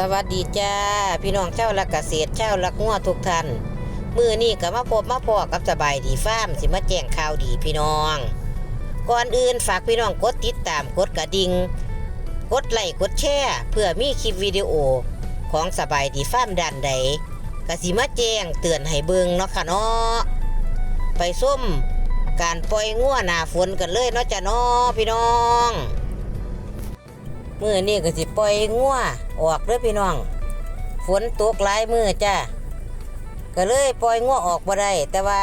สวัสดีจ้า พี่น้องเจ้ารักเกษตรเจ้ารักงัวทุกท่านมือนี่ก็มาพบมาพอกับสบายดีฟาร์มสิมาแจ้งข่าวดีพี่น้อง ก่อนอื่นฝากพี่น้องกดติดตามกดกระดิ่งกดไลค์กดแชร์เพื่อมีคลิปวิดีโอของสบายดีฟาร์มด้านใดก็สิมาแจ้งเตือนให้เบิ่งเนาะค่ะเนาะไปส้มการปล่อยงัวหน้าฝนกันเลยเนาะจ้ะเนาะพี่น้อง มือนี่ก็สิปล่อยงัวออกเด้อพี่น้อง ฝนตกหลายมือจ้าก็เลยปล่อยงัวออกบ่ได้แต่ว่า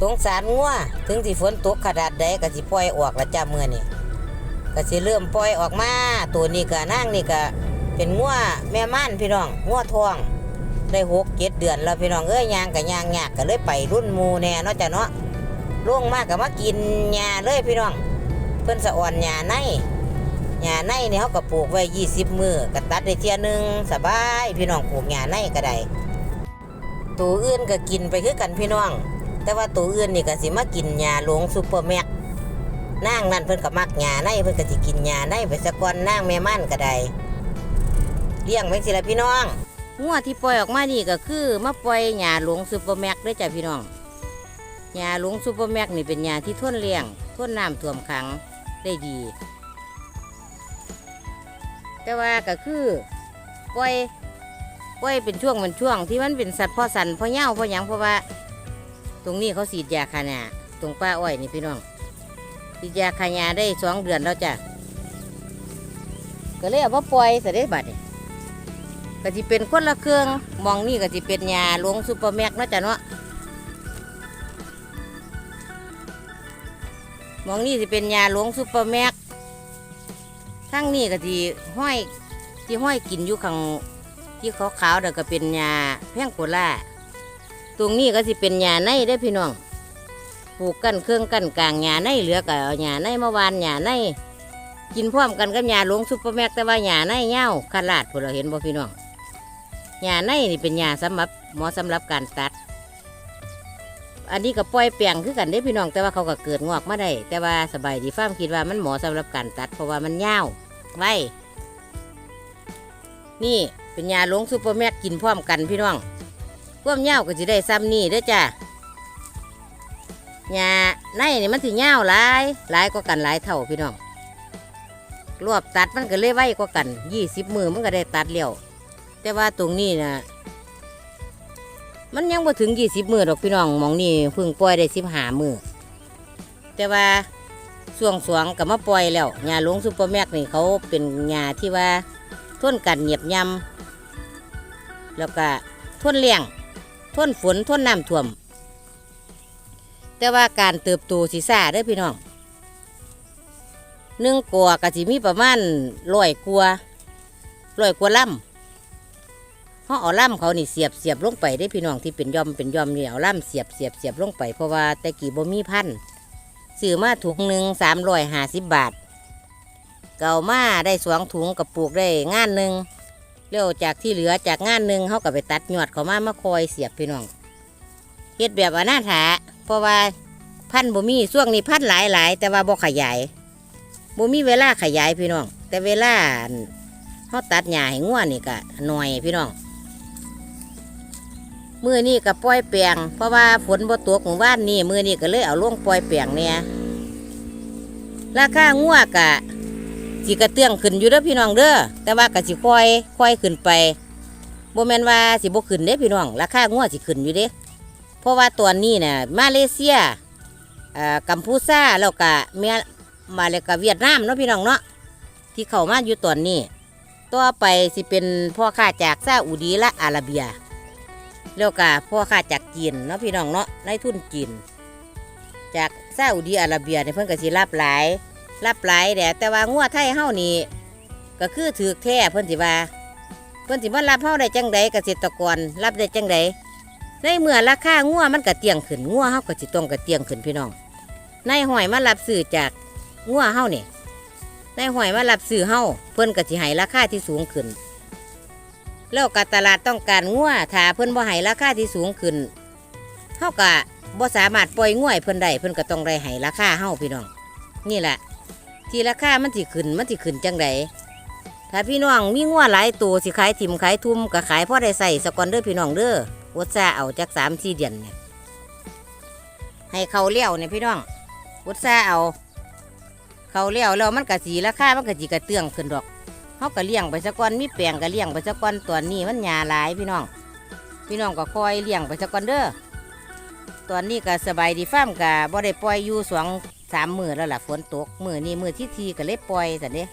สงสารงัวถึงสิฝนตกขนาดใดก็สิปล่อยออกละจ้ามือนี่ก็สิเริ่มปล่อยออกมาตัวนี้ก็นั่งนี่ก็เป็นงัวแม่ม่านพี่น้องงัวทองได้หกเจ็ดเดือนแล้วพี่น้องเอ้ยยางกับยางยากก็เลยไปรุ่นมูแน่เนาะจ้ะเนาะล่วงมากก็มากินหญ้าเลยพี่น้อง เพิ่นสะอ่อนหญ้าใน หญ้าในนี่เขาก็ปลูกไว้ 20 มือก็ตัดได้เที่ยหนึงสบายพี่น้องปลูกหญ้าในก็ได้ตัวอื่นก็กินไปคือกันพี่น้อง แต่ว่าตัวอื่นนี่ก็สิมากินหญ้าหลวงซุปเปอร์แม็กนางนั่นเพิ่นก็มักหญ้าในเพิ่นก็สิกินหญ้าในไปสะก่อนนางแม่ม่านก็ได้เลี้ยงไว้สิละพี่น้องงัวที่ปล่อยออกมานี่ก็คือมาปล่อยหญ้าหลวงซุปเปอร์แม็กด้อจ้ะพี่น้องหญ้าหลวงซุปเปอร์แม็กนี่เป็นหญ้าที่ทนเลี้ยงทนน้ำท่วมขังได้ดี แต่ว่าก็คือปล่อยปล่อยเป็นช่วงเป็นช่วงที่มันเป็นสัตว์พ่อสันพ่อเหย้าพ่อหยังเพราะว่า ตรงนี้เขาสีดยาคานาตรงป้าอ้อยนี่พี่น้องสีดยาคานาได้สองเดือนแล้วจ้ะก็เลยเอาว่าปล่อยเสด็จบัดนี่ก็จะเป็นคนละเครื่องมองนี่ก็จะเป็นยาลวงซูเปอร์แม็กนะจ้ะเนาะมองนี่จะเป็นยาหลวงซูเปอร์แม็ก ทั้งนี้ก็ที่ห้อยที่ห้อยกินอยู่ข้างที่ขาวขาวๆเดี๋ยวก็เป็นยาแพงโกล่าตรงนี้ก็สิเป็นยาในได้พี่น้องปลูกกันเครื่องกันกลางยาในเหลือก็เอายาในเมื่อวานยาในกินพร้อมกันกับยาหลวงซุปเปอร์แม็กแต่ว่ายาในเง่าขลาดพวกเราเห็นบ่พี่น้องยาในนี่เป็นยาสำหรับหมอสำหรับการตัด อันนี้ก็ปล่อยแปลงคือกันได้พี่น้องแต่ว่าเขาก็เกิดงอกมาได้แต่ว่าสบายดีฟ้ามคิดว่ามันหมาะสำหรับการตัด เพราะว่ามันเง่าว ไว้ นี่เป็นยาหลงซูเปอร์แม็กกินพร้อมกันพี่น้องความยาก็จะได้ซ้ำนี่เด้อจ้ะยาในนี่มันสิยาหลายหลายกว่ากันหลายเท่าพี่น้อง รวบตัดมันก็เลยไว้กว่ากันยี่สิบมือมันก็ได้ตัดเลี้ยวแต่ว่าตรงนี้นะมันยังบ่ถึงยี่สิบมือดอกพี่น้องมองนี่พิ่งปล่อยได้สิบห้ามือแต่ว่า ช่วงสวงกับมาปล่อยแล้วยาหลวงซูเปอร์แม็กนี่เขาเป็นยาที่ว่าทนกันเหยียบยำแล้วก็ทนเลี้ยงทนฝนทนน้ำท่วม แต่ว่าการเติบโตสีซ่าเด้อพี่น้องหนึ่งกัวก็สิมีประมาณร้อยกัวร้อยกัวล่ำเขาเอาล่ำเขานี่เสียบเสียบลงไปได้พี่น้องที่เป็นย่อมเป็นย่อมนี่เอาล่ำเสียบเสียบเสียบลงไปเพราะว่าแต่กี่บ่มีพันธุ์ ซื้อมาถุงหนึ่งสามร้อยห้าสิบบาท เก่ามาได้สองถุงกับปลูกได้งานหนึ่งเลี้ยวจากที่เหลือจากงานหนึ่งเขาก็ไปตัดหยวดเขามามาคอยเสียบพี่น้องเฮ็ดแบบอนาถาเพราะว่าพันธุ์บ่มีช่วงนี้พันธุ์หลายหลายแต่ว่าบ่ขยายบ่มีเวลาขยายพี่น้อง แต่เวลาเขาตัดหญ้าให้ง่วนี่ก็หน่อยพี่น้อง มือนี่ก็ปล่อยแปลงเพราะว่าฝนบ่ตกหมู่บ้านนี่มือนี่ก็เลยเอาลงปล่อยแปลงเนี่ยราคางัวกะสิกระเตื้องขึ้นอยู่เด้อพี่น้องเด้อแต่ว่าก็สิค่อยค่อยขึ้นไปบ่แมนว่าสิบ่ขึ้นเด้พี่น้องราคางัวสิขึ้นอยู่เด้เพราะว่าตัวนี้น่ะมาเลเซียอ่ากัมพูชาแล้วก็เมียมาแล้วก็เวียดนามเนาะพี่น้องเนาะที่เข้ามาอยู่ตอนนี้ ต่อไปสิเป็นพ่อค้าจากซาอุดีและอาระเบีย แล้วก็พ่อค้าจากจีนเนาะพี่น้องเนาะในทุนจีน จากซาอุดีอาระเบียเนี่ยเพิ่นก็สิรับหลายรับหลายแหละแต่ว่างัวไทยเฮานี่ก็คือถือแท้เพิ่นสิว่าเพิ่นสิมารับเฮาได้จังใดเกษตรกรรับได้จังใดในเมื่อราคางัวมันก็เตียงขึ้นงัวเฮาก็สิต้องก็เตียงขึ้นพี่น้องนายหอยมารับซื้อจากงัวเฮานี่นายหอยมารับซื้อเฮาเพิ่นก็สิให้ราคาที่สูงขึ้น แล้วก็ตลาดต้องการงัวถ้าเพิ่นบ่ให้ราคาที่สูงขึ้นเฮาก็บ่สามารถปล่อยงวให้เพิ่นได้เพิ่นก็ต้องได้ให้ราคาเฮาพี่น้อง นี่แหละ ที่ราคามันสิขึ้นมันสิขึ้นจังไดถ้าพี่น้องมีงัวหลายตัวสิขายถิ่มขายทุ่มก็ขายพ่อได้ใส่สกอนเด้อพี่น้องเด้อวดซาเอาจากสามสี่เดือนเนี่ยให้เขาเลี้ยวเนี่ยพี่น้องวดซาเอา เขาเลี้ยวแล้วมันกะสีราคามันกะจีกระเตื้องขึ้นดอก เขาก็เลี้ยงไปสะก่อนมีแปลงก็เลี้ยงไปสะก่อนตัวนี้มันหยาหลายพี่น้อง พี่น้องก็คอยเลี้ยงไปสะก่อนเด้อตอนนี้ก็สบายดีฟ้ามกะบ่ได้ปล่อยอยู่สองสามมือแล้วล่ะฝนตกมือนี้มือที่ทีก็เลยปล่อยแต่เด้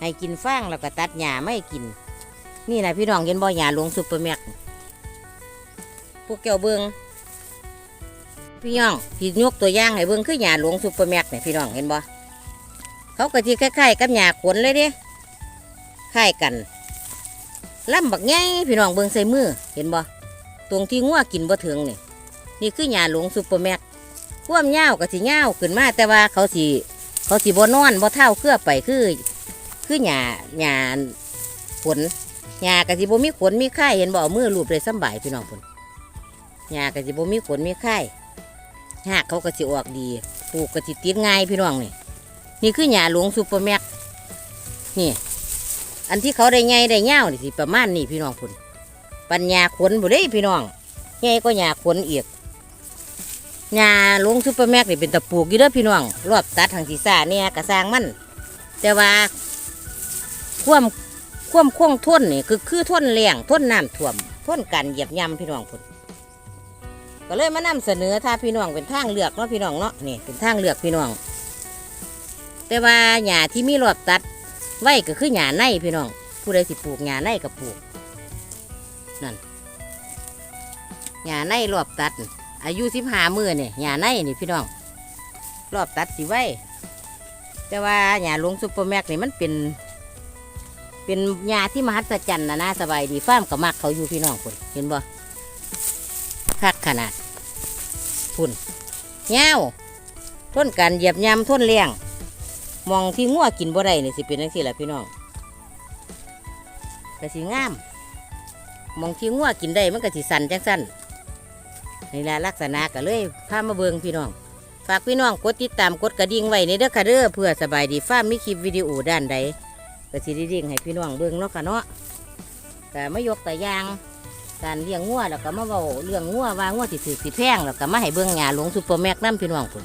ให้กินฟางแล้วก็ตัดหญ้าไม่กิน นี่นะพี่น้องเห็นบ่อหญ้าหลวงซุปเปอร์แม็กพวกแก้วเบิงพี่น้องที่ยกตัวย่างให้เบิงคือหญ้าหลวงซุปเปอร์แม็กเนี่ยพี่น้องเห็นบ่เขาก็ที่คล้ายๆกับหญ้าขนเลยเด้ คล้ายกันลำบักไงพี่น้องเบิงใส่มือเห็นบ่ตรงที่งัวกินบ่ถึงนี่นี่คือหญ้าหลวงซุปเปอร์แม็กความยาวก็สิยาขึ้นมา แต่ว่าเขาสิเขาสิบ่นอนบ่เท่าเครือไปคือ คือหญ้าหญ้าขนหญ้ากะสิบ่มีขนมีไข่เห็นบ่เมือลูบเลยสบายพี่น้องพุ่นหญ้ากะสิบ่มีขนมีไข่หากเขาก็สิออกดีปลูกกะสิติดง่ายพี่น้องนี่นี่คือหญ้าหลวงซูเปอร์แม็กนี่ อันที่เขาได้ไงได้เง่านี่สิประมาณนี้พี่น้องพุ่นปัญญาขนบ่ได้พี่น้องไงก็หญ้าขนเอียกหญ้าลงซูเปอร์แม็กนี่เป็นตะปูกอยู่เด้อพี่น้อง รอบตัดทางศีรษะเนี่ยกระสร้างมัน แต่ว่าความความคงท่นนี่คือคือท่นแรงท่นน้ำท่วมท่นกันเหยียบย่ำพี่น้องพุ่นก็เลยมานำเสนอถ้าพี่น้องเป็นทางเลือกเนาะพี่น้องเนาะนี่เป็นทางเลือกพี่น้อง แต่ว่าหญ้าที่มีรอบตัด ไว้ก็คือหญ้าในพี่น้อง ผู้ใดสิปลูกหญ้าในก็ปลูกนั่นหญ้าในรอบตัด อายุสิบห้ามือเนี่ยหญ้าในนี่พี่น้อง รอบตัดสิไว้ แต่ว่าหญ้าลงซุปเปอร์แม็กนี่มันเป็น เป็นยาที่มหัศจรรย์นะนะสบายดีฟ้ามกับมักเขาอยู่พี่น้องคุณเห็นบ่คักขนาดพุ่นเงาวทนการเหยียบยำทนเลี้ยง มองที่งัวกินบ่ได้นี่สิเป็นจังซี่แหละพี่น้องก็สิงาม มองที่งัวกินได้มันก็สิสันจังสั้นนี่แหละลักษณะก็เลยพามาเบิงพี่น้อง ฝากพี่น้องกดติดตามกดกระดิ่งไว้ในเด้อค่ะเด้อเพื่อสบายดีฟ้ามีคลิปวิดีโอด้านใดก็สิได้เรียงให้พี่น้องเบิงเนาะค่ะเนาะก็มายกแตัวอย่าง การเลี้ยงงัวแล้วก็มาเว้าเรื่องงัวว่างัวสิถือสิแพงแล้วก็มาให้เบิงหญ้าหลวงซุปเปอร์แม็กน้ำพี่น้องพุ่น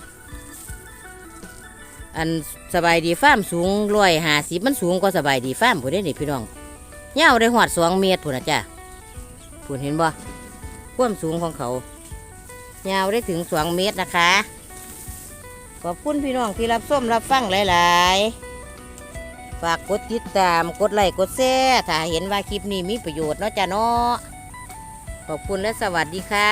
อันสบายดีฟาร์มสูงร้อยห้าสิบมันสูงกว่าสบายดีฟาร์มพุ่นได้นี่พี่น้องยาวได้หอดสองเมตรพุ่นะจ้ะพุ่นเห็นบ่ความสูงของเขายาวได้ถึงสองเมตรนะคะ ขอบคุณพี่น้องที่รับส้มรับฟังหลายๆ ฝากกดติดตามกดไลค์กดแชร์ถ้าเห็นว่าคลิปนี้มีประโยชน์เนาะจ้ะเนาะขอบคุณและสวัสดีค่ะ